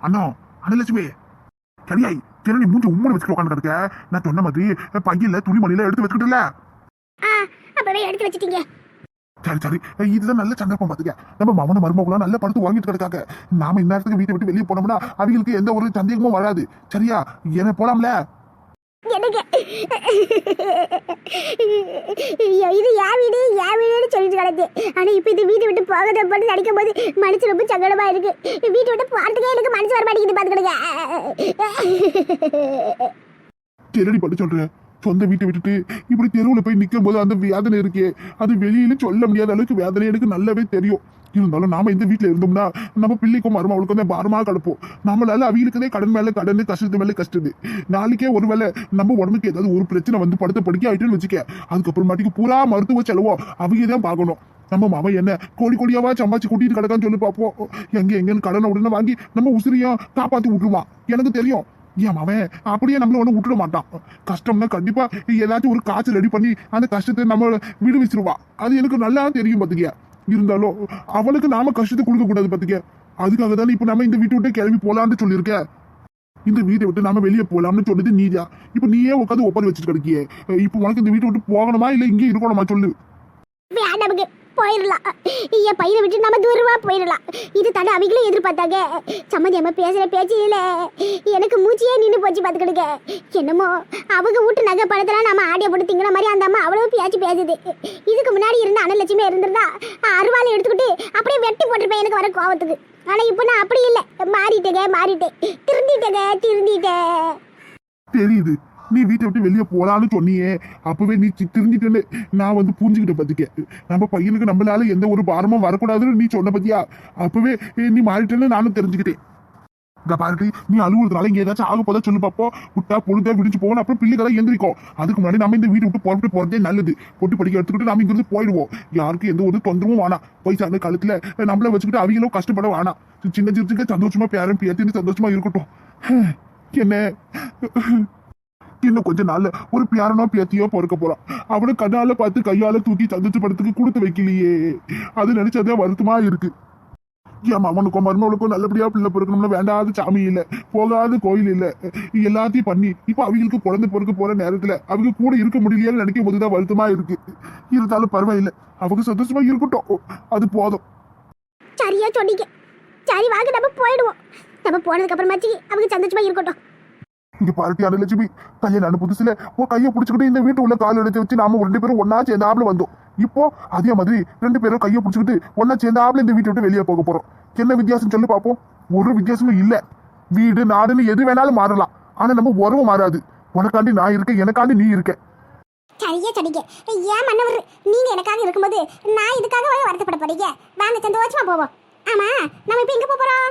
அண்ணா அனலட்சுமி. சரியாய் திறனி மூஞ்சி உம்மனை வச்சுட்டு உட்காந்து கிடக்க. நான் சொன்ன மாதிரி பையில துணிமணியில எடுத்து வச்சுக்கிட்டுல. அப்பவே எடுத்து வச்சிட்டீங்க. சரி சரி. இதுதான் நல்ல சந்தர்ப்பம் பாத்துக்க. நம்ம மவன மருமகளும் நல்ல படுத்து வாங்கிட்டு கிடக்காங்க. நாம இந்நேரத்துக்கு வீட்டை விட்டு வெளியே போனோம்னா அவங்களுக்கு எந்த ஒரு சந்தேகமும் வராது. சரியா? என்ன போலாம்ல? ஐயோ, இது என் வீடு என் வீடுன்னு சொல்லிட்டு கிடக்கு. ஆனா இப்ப இது வீட்டை விட்டு போகிறத போட்டு நடிக்கும் போது மனசு ரொம்ப சங்கடமா இருக்கு. வீட்டை விட்டு போறதுக்கே எனக்கு மனசு வர மாட்டேங்குது பாத்துக்கிடுங்க திருடி பட்டு சொல்றேன் சொந்த வீட்டை விட்டுட்டு இப்படி தெருவில் போய் நிற்கும் போது அந்த வேதனை இருக்கே. அது வெளியில சொல்ல முடியாத அளவுக்கு வேதனை எனக்கு நல்லாவே தெரியும். இருந்தாலும் நாம இந்த வீட்டுல இருந்தோம்னா நம்ம பிள்ளைக்கும் மருமகளுக்கும் தான் பாரமா கிடப்போம். நம்மளால அவங்களுக்குதே கடன் மேல கடன் கஷ்டத்து மேல கஷ்டது. நாளைக்கே ஒருவேளை நம்ம உடம்புக்கு ஏதாவது ஒரு பிரச்சனை வந்து படுத்த படுக்க ஆயிட்டுன்னு வச்சுக்க அதுக்கப்புறமாட்டிக்கு பூரா மருத்துவ செலவோ? அவங்க தான் பார்க்கணும். நம்ம மாவன் என்ன கோடி கோடியாவா சம்பாச்சு கூட்டிட்டு கிடக்கான்னு சொல்லி பார்ப்போம் எங்க எங்கன்னு கடனை உடனே வாங்கி நம்ம உசிரியும் காப்பாத்தி விட்டுருவான் எனக்கு தெரியும். ஏன் அவன் அப்படியே நம்மள ஒன்றும் விட்டுட மாட்டான். கஷ்டம்னா கண்டிப்பா ஏதாச்சும் ஒரு காய்ச்சல் ரெடி பண்ணி அந்த கஷ்டத்தை நம்ம விடுவிச்சிருவான் அது எனக்கு நல்லா தெரியும் பாத்துக்க இருந்தாலும் அவளுக்கு நாம கஷ்டத்தை கொடுக்க கூடாது பாத்துக்க. அதுக்காக தானே இப்ப நம்ம இந்த வீட்டை விட்டு கிளம்பி போலான்னு சொல்லியிருக்க. இந்த வீட்டை விட்டு நாம வெளியே போலாம்னு சொன்னது நீதா இப்ப நீயே உட்காந்து ஒப்பந்தம் வச்சுட்டு கிடக்கியே. இப்ப உனக்கு இந்த வீட்டை விட்டு போகணுமா இல்ல இங்கே இருக்கணுமா சொல்லு. போயிடலாம் என் பையனை விட்டு நம்ம தூரமா போயிடலாம் இது தானே அவங்களும் எதிர்பார்த்தாங்க. சம்மதி அம்மா பேசுற இல்லை எனக்கு மூச்சியே நின்று போச்சு பார்த்துக்கிடுங்க. என்னமோ அவங்க வீட்டு நகை பணத்தெல்லாம் நம்ம ஆடியை போட்டு திங்கிற மாதிரி அந்த அம்மா அவ்வளோ பேச்சு பேசுது. இதுக்கு முன்னாடி இருந்த அனலட்சுமி இருந்திருந்தா அருவாளை எடுத்துக்கிட்டு அப்படியே வெட்டி போட்டிருப்பேன் எனக்கு வர கோவத்துக்கு. ஆனால் இப்போ நான் அப்படி இல்லை. மாறிட்டேங்க மாறிட்டேன். திருந்திட்டேங்க திருந்திட்டேன். தெரியுது. நீ வீட்டை விட்டு வெளியே போகலான்னு சொன்னியே. அப்பவே நீ சி- திருந்திட்டேன்னு நான் வந்து புரிஞ்சுக்கிட்ட பத்திக்க. நம்ம பையனுக்கு நம்மளால எந்த ஒரு பாரமும் வரக்கூடாதுன்னு நீ சொன்ன பத்தியா? அப்பவே நீ மாறிட்டேன்னு நானும் தெரிஞ்சுக்கிட்டேன். இந்த பாருட்டி நீ அலுவலகத்தால இங்கே ஏதாச்சும் ஆக போதா சொல்லு பார்ப்போம் விட்டா பொழுதா விடிச்சு போகணும் அப்புறம் பிள்ளைகளை எந்திரிக்கும். அதுக்கு முன்னாடி நம்ம இந்த வீடு விட்டு புறப்பட்டு போகிறதே நல்லது. பொட்டி படிக்க எடுத்துக்கிட்டு நம்ம இங்கிருந்து போயிடுவோம். யாருக்கும் எந்த ஒரு தொந்தரவும் வேணாம். போய் சார்ந்த கழுத்தில் நம்மள வச்சுக்கிட்டு அவங்களும் கஷ்டப்பட வேணாம். சின்ன சின்ன சந்தோஷமா பேரன் பேத்தின்னு சந்தோஷமா இருக்கட்டும். என்ன? இன்னும் கொஞ்ச நாள்ல ஒரு பியாரனோ பேத்தியோ பொறுக்க போறான். அவனை கண்ணால பார்த்து கையால தூக்கி சந்திச்சு படத்துக்கு கொடுத்து வைக்கலையே. அது நினைச்சதே வருத்தமா இருக்கு. என் மகனுக்கும் மருமகளுக்கும் நல்லபடியா பிள்ளை பிறக்கணும்னு வேண்டாத சாமி இல்ல. போகாத கோயில் இல்ல. எல்லாத்தையும் பண்ணி இப்ப அவங்களுக்கு குழந்தை பிறக்க போற நேரத்துல அவங்க கூட இருக்க முடியலையான்னு நினைக்கும் போதுதான் வருத்தமா இருக்கு. இருந்தாலும் பரவாயில்ல. அவங்க சந்தோஷமா இருக்கட்டும். அது போதும். சரியா சொன்னீங்க. சரி வாங்க நம்ம போயிடுவோம். நம்ம போனதுக்கு அப்புறமாச்சு அவங்க சந்தோஷமா இருக்கட்டும். இங்க பார்ட்டி அனலட்சுமி கல்யாணம் புதுசுல உன் கையை பிடிச்சிக்கிட்டு இந்த வீட்டு உள்ள கால் எடுத்து வச்சு நாம ரெண்டு பேரும் ஒன்னா சேர்ந்தாப்புல வந்தோம். இப்போ அதே மாதிரி ரெண்டு பேரும் கையை பிடிச்சிக்கிட்டு ஒன்னா சேர்ந்தாப்புல இந்த வீட்டை விட்டு வெளியே போக போறோம். என்ன வித்தியாசம் சொல்லி பார்ப்போம் ஒரு வித்தியாசமும் இல்ல. வீடு நாடுன்னு எது வேணாலும் மாறலாம். ஆனா நம்ம உறவு மாறாது. உனக்காண்டி நான் இருக்கேன் எனக்காண்டி நீ இருக்க. சரியா சொன்னீங்க ஏன் மன்னவர்? நீங்க எனக்காக இருக்கும்போது நான் இதுக்காக வருத்தப்பட போறீங்க. வாங்க சந்தோஷமா போவோம். ஆமா நம்ம இப்ப எங்க போறோம்?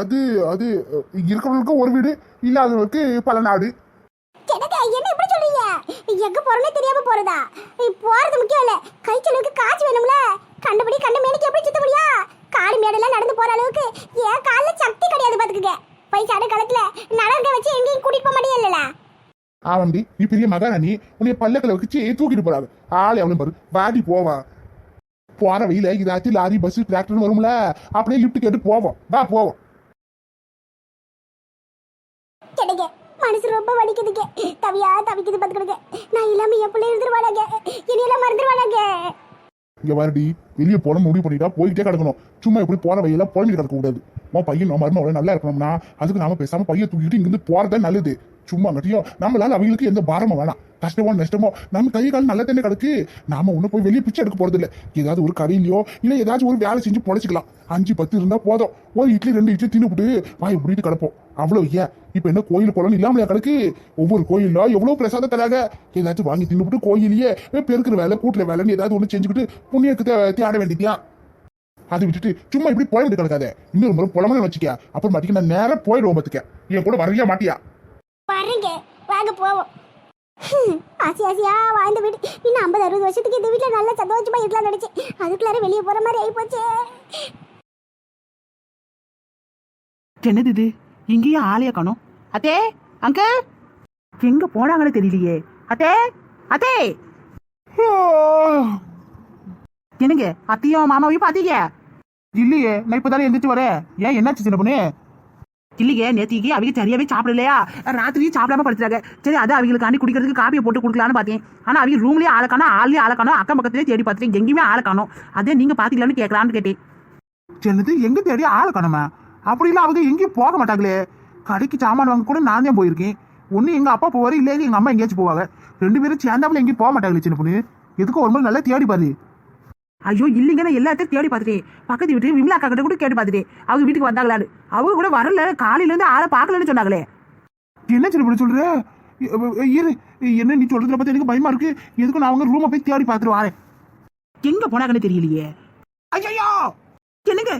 அது அது இருக்கிறவங்களுக்கு ஒரு வீடு இல்லாதவங்களுக்கு பல நாடு. என்ன இப்படி சொல்றீங்க? எங்க போறோம்னே தெரியாம போறதா? போறது முக்கியம் இல்ல. கை செலவுக்கு காசு வேணும்ல. கண்டபடி கண்ட மேனிக்கு எப்படி சுத்த முடியா காடு மேடெல்லாம் நடந்து போற அளவுக்கு ஏன் கால்ல சக்தி கிடையாது பாத்துக்கங்க. வயசான காலத்துல நடக்க வச்சு எங்கேயும் கூட்டிட்டு போக மாட்டேங்கல்ல ஆவண்டி நீ பெரிய மகாராணி. உன்னை பல்லக்கில் வச்சு தூக்கிட்டு போறாங்க ஆளை அவனும் பாரு. வாடி போவான். போற வழியில ஏதாச்சும் லாரி பஸ் டிராக்டர் வரும்ல அப்படியே லிஃப்ட் கேட்டு போவோம். வா போவோம். கிடைக்க மனசு ரொம்ப வலிக்குதுங்க. தவியா தவிக்குது பாத்துக்கிடுங்க நான் இல்லாம என் பிள்ளை இருந்துருவானாங்க என்னையெல்லாம் மறந்துருவானாங்க இங்க வாரடி வெளியே போன முடிவு பண்ணிட்டா போயிட்டே கிடக்கணும். சும்மா இப்படி போற வழியில புலம்பி கிடக்க கூடாது உன் பையன் நம்ம மருமகளை நல்லா இருக்கணும்னா அதுக்கு நாம பேசாம பையன் தூக்கிட்டு இங்கிருந்து போறதே நல்லது. சும்மா நட்டியும் நம்மளால அவங்களுக்கு எந்த பாரமும் வேணாம். கஷ்டமோ நஷ்டமோ நம்ம கை கால் நல்ல தண்ணி கிடக்கு. நாம ஒன்றும் போய் வெளியே பிச்சை எடுக்க போறது இல்லை ஏதாவது ஒரு கடையிலையோ இல்லை ஏதாச்சும் ஒரு வேலை செஞ்சு பொழைச்சிக்கலாம் அஞ்சு பத்து இருந்தா போதும். ஒரு இட்லி ரெண்டு இட்லி தின்னுபிட்டு வாய் முடிட்டு கிடப்போம். அவ்வளோ ஏன் இப்போ என்ன கோயில் குளம் இல்லாமலையா கிடக்கு? ஒவ்வொரு கோயில்ல எவ்வளவு பிரசாதம் தராங்க? ஏதாச்சும் வாங்கி தின்னுபிட்டு கோயிலையே பெருக்கிற வேலை கூட்டுற வேலைன்னு ஏதாவது ஒண்ணு செஞ்சுக்கிட்டு புண்ணியக்கு தேட வேண்டியதியா அதை விட்டுட்டு சும்மா இப்படி புலம்பிட்டு கிடக்காத. இன்னொரு முறை புலம்பு வச்சுக்க அப்புறம் மாட்டிக்க நான் போயிடுவோம் பார்த்துக்க. என் கூட வரவே மாட்டியா? பாருங்க வாங்க போவோம். ஆசி ஆசியா வாழ்ந்த வீடு. இன்னும் ஐம்பது அறுபது வருஷத்துக்கு இந்த வீட்டில் நல்ல சந்தோஷமா இருக்கலாம் நினைச்சேன். அதுக்குள்ளார வெளியே போற மாதிரி ஆகி போச்சு என்னது இது? இங்கேயும் ஆளைய காணோம். அத்தே அங்க. எங்க போனாங்கன்னு தெரியலையே. அத்தே அத்தே. என்னங்க அத்தையும் மாமாவையும் பாத்தீங்க? இல்லையே நான் இப்பதானே எந்திரிச்சு வரேன். ஏன் என்னாச்சு சின்ன பொண்ணு? இல்லையே நேத்திக்கு அவங்க சரியாவே சாப்பிடலையா? ராத்திரியும் சாப்பிடாம படுத்துறாங்க. சரி அது அவங்களுக்காண்டி குடிக்கிறதுக்கு காப்பியை போட்டு கொடுக்கலான்னு பார்த்தேன். ஆனால் அவங்க ரூம்லேயே ஆளை காணோம் ஆள்லயே ஆளை அக்கம் பக்கத்துலேயே தேடி பார்த்துட்டேன் எங்கேயுமே ஆளை காணோம். அதே நீங்கள் பாத்தீங்களான்னு கேட்கலான்னு கேட்டேன். சென்னது எங்கே தேடி ஆளை காணுமா? அப்படிலாம் அவங்க எங்கேயும் போக மாட்டாங்களே. கடைக்கு சாமான் வாங்க கூட நான் தான் போயிருக்கேன். ஒன்று எங்கள் அப்பா போவார் இல்லையே எங்கள் அம்மா எங்கேயாச்சும் போவாங்க. ரெண்டு பேரும் சேர்ந்தாப்புல எங்கேயும் போக மாட்டாங்களே சின்ன பொண்ணு. எதுக்கும் ஒரு முறை நல்லா தேடி பாரு. ஐயோ இல்லைங்க நான் எல்லாத்தையும் தேடி பார்த்துட்டேன். பக்கத்து வீட்டு விமலா அக்கா கிட்ட கூட கேட்டு பார்த்துட்டேன். அவங்க வீட்டுக்கு வந்தாங்களான்னு. அவங்க கூட வரல காலையில இருந்து ஆளை பார்க்கலன்னு சொன்னாங்களே. என்ன பொண்ணு சொல்ற? இரு. என்ன நீ சொல்றதுல பார்த்து எனக்கு பயமா இருக்கு? எதுக்கும் நான் அவங்க ரூமை போய் தேடி பார்த்துட்டு வரேன். எங்க போனாங்கன்னு தெரியலையே. ஐயோ என்னங்க?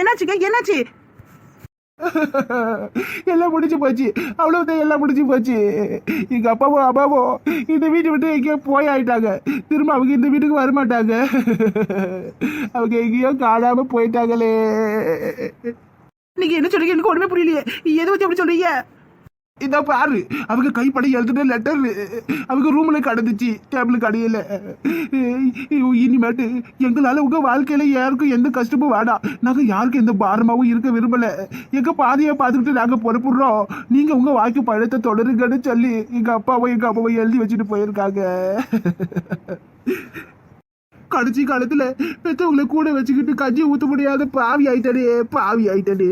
என்னாச்சுங்க? என்னாச்சு? எல்லாம் முடிஞ்சு போச்சு. அவ்வளவுதான் எல்லாம் முடிஞ்சு போச்சு. எங்க அப்பாவோ அம்மாவோ இந்த வீட்டை விட்டு எங்கேயோ போய் ஆயிட்டாங்க. திரும்ப அவங்க இந்த வீட்டுக்கு வரமாட்டாங்க. அவங்க எங்கேயோ காணாம போயிட்டாங்களே. நீங்க என்ன சொல்றீங்க? எனக்கு ஒண்ணுமே புரியலையே. எதை வச்சு அப்படி சொல்றீங்க? இதோ பாரு அவங்க கைப்பட எழுதுன லெட்டர் அவங்க ரூம்ல கடந்துச்சு டேபிள் அடையில. இனிமேட்டு எங்களால உங்க வாழ்க்கையில யாருக்கும் எந்த கஷ்டமும் வேண்டாம் நாங்க யாருக்கும் எந்த பாரமாவும் இருக்க விரும்பல. எங்க பாதையை பார்த்துக்கிட்டு நாங்க பொறுப்புடுறோம். நீங்க உங்க வாழ்க்கை பழத்தை தொடருங்கன்னு சொல்லி எங்க அப்பாவும் எங்க அப்பாவும் எழுதி வச்சுட்டு போயிருக்காங்க. கடைசி காலத்துல பெத்தவங்களை கூட வச்சுக்கிட்டு கஞ்சி ஊத்த முடியாத பாவி ஆயிட்டாடே பாவி ஆயிட்டாடே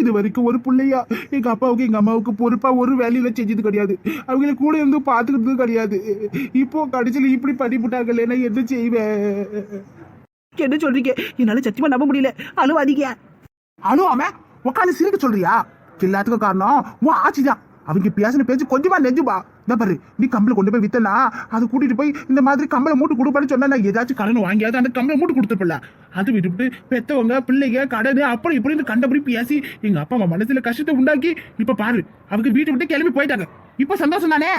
இது வரைக்கும் ஒரு பிள்ளையா? எங்கள் அப்பாவுக்கு எங்கள் அம்மாவுக்கு பொறுப்பாக ஒரு வேலையில செஞ்சது கிடையாது. அவங்கள கூட இருந்து பாத்துக்கிட்டது கிடையாது. இப்போ கடைசியில் இப்படி பண்ணிவிட்டாங்களே நான் என்ன செய்வேன்? என்ன சொல்றீங்க? என்னால் சத்தியமாக நம்ப முடியல. அழுவாதீங்க. அழுவாம உட்காந்து சிரிக்க சொல்றியா? எல்லாத்துக்கும் காரணம் உன் ஆட்சிதான். அவங்க பேசின பேச்சு கொஞ்சமா நெஞ்சுபா இந்த பாரு நீ கம்பளை கொண்டு போய் வித்தனா அது கூட்டிட்டு போய் இந்த மாதிரி கம்பளை மூட்டு கொடுப்பான்னு சொன்னா நான் ஏதாச்சும் கடன் வாங்கியாவது அந்த கம்பளை மூட்டு கொடுத்துருப்பல அது விட்டுவிட்டு பெத்தவங்க பிள்ளைங்க கடன் அப்படி இப்படின்னு கண்டபடி பேசி எங்க அப்பா அம்மா மனசுல கஷ்டத்தை உண்டாக்கி இப்ப பாரு அவங்க வீட்டை விட்டு கிளம்பி போயிட்டாங்க. இப்ப சந்தோஷம் தானே?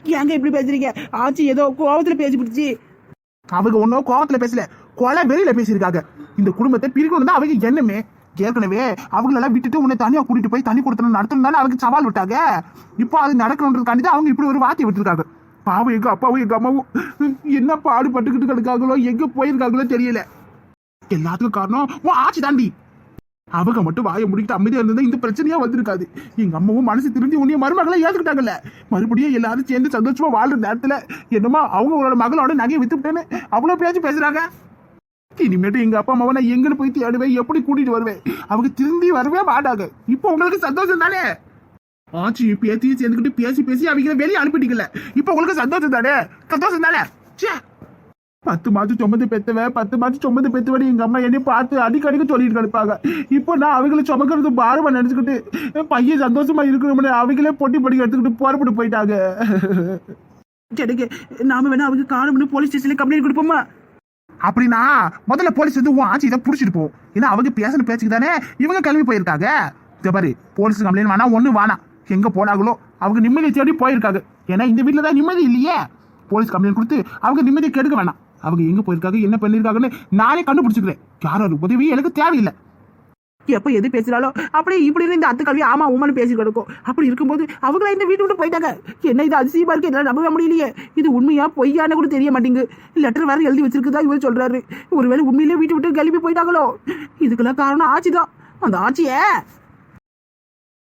ஏங்க இப்படி பேசுறீங்க? ஆச்சி ஏதோ கோவத்துல பேசி பிடிச்சி அவங்க ஒன்றும் கோவத்துல பேசல கொலை வெறியில பேசியிருக்காங்க. இந்த குடும்பத்தை பிரிக்கணும் தான் அவங்க எண்ணமே. ஏற்கனவே அவங்களெல்லாம் விட்டுட்டு உன்னை தனியாக கூட்டிட்டு போய் தண்ணி கொடுத்தணும் நடத்தணும் தானே அவங்க சவால் விட்டாங்க. இப்போ அது நடக்கணுன்றதுக்காண்டி தான் அவங்க இப்படி ஒரு வார்த்தை விட்டுருக்காங்க. பாவம் எங்கள் அப்பாவும் எங்கள் அம்மாவும் என்ன பாடுபட்டுக்கிட்டு கிடக்காங்களோ எங்கே போயிருக்காங்களோ தெரியல. எல்லாத்துக்கும் காரணம் உன் ஆட்சி தாண்டி அவங்க மட்டும் வாயை முடிக்கிட்டு அமைதியாக இருந்தால் இந்த பிரச்சனையாக வந்திருக்காது. எங்கள் அம்மாவும் மனசு திரும்பி உன்னைய மருமகளை ஏற்றுக்கிட்டாங்கல்ல மறுபடியும் எல்லாரும் சேர்ந்து சந்தோஷமாக வாழ்ற நேரத்தில் என்னமோ அவங்களோட மகளோட நகையை வித்துவிட்டேன்னு அவ்வளோ பேச்சு பேசுகிறாங்க இனிமேட்டு எங்க அப்பா அம்மாவை நான் எங்கன்னு போய் தேடுவேன் எப்படி கூட்டிட்டு வருவேன்? அவங்க திரும்பி வரவே மாட்டாங்க. இப்போ உங்களுக்கு சந்தோஷம் தானே? ஆச்சு பேத்தியும் சேர்ந்துக்கிட்டு பேசி பேசி அவங்க வெளியே அனுப்பிட்டீங்கல்ல. இப்போ உங்களுக்கு சந்தோஷம் தானே? சந்தோஷம் தானே? ச்சே. பத்து மாதம் சுமந்து பெத்தவ பத்து மாதம் சுமந்து பெத்தவடி எங்க அம்மா என்னை பார்த்து அடிக்கடிக்கு சொல்லிட்டு கிடப்பாங்க. இப்போ நான் அவங்கள சுமக்கிறது பாரமா நினைச்சுக்கிட்டு என் பையன் சந்தோஷமா இருக்கணும்னு அவங்களே பொட்டி பொடி எடுத்துக்கிட்டு புறப்பட்டு போயிட்டாங்க. சரிங்க நாம வேணா அவங்க காணும்னு போலீஸ் ஸ்டேஷன்ல கம்ப்ளைண்ட் கொடுப்போமா? அப்படின்னா முதல்ல போலீஸ் வந்து உன் ஆட்சி இதை பிடிச்சிட்டு போகும் ஏன்னா அவங்க பேசின பேச்சுக்கு தானே இவங்க கிளம்பி போயிருக்காங்க. இதை பாரு போலீஸ் கம்ப்ளைண்ட் வேணா ஒன்று வேணாம். எங்கே போனாங்களோ அவங்க நிம்மதியை தேடி போயிருக்காங்க. ஏன்னா இந்த வீட்டில் தான் நிம்மதி இல்லையே. போலீஸ் கம்ப்ளைண்ட் கொடுத்து அவங்க நிம்மதியை கெடுக்க வேணாம். அவங்க எங்கே போயிருக்காங்க என்ன பண்ணிருக்காங்கன்னு நானே கண்டுபிடிச்சிக்கிறேன். யாரோட உதவி எனக்கு தேவையில்லை. எப்போ எது பேசுகிறாலோ அப்படியே இப்படி இந்த அத்து கல்வி ஆமா உமான்னு பேசி கிடக்கும். அப்படி இருக்கும்போது அவங்கள இந்த வீட்டு விட்டு போயிட்டாங்க. என்ன இது அதிசயமா இருக்கு? இதெல்லாம் நம்பவே முடியலையே. இது உண்மையா பொய்யான்னு கூட தெரிய மாட்டேங்குது. லெட்டர் வேற எழுதி வச்சிருக்குதா இவர் சொல்றாரு. ஒருவேளை உண்மையிலேயே வீட்டு விட்டு கிளம்பி போயிட்டாங்களோ? இதுக்கெல்லாம் காரணம் ஆட்சி தான் அந்த ஆட்சியே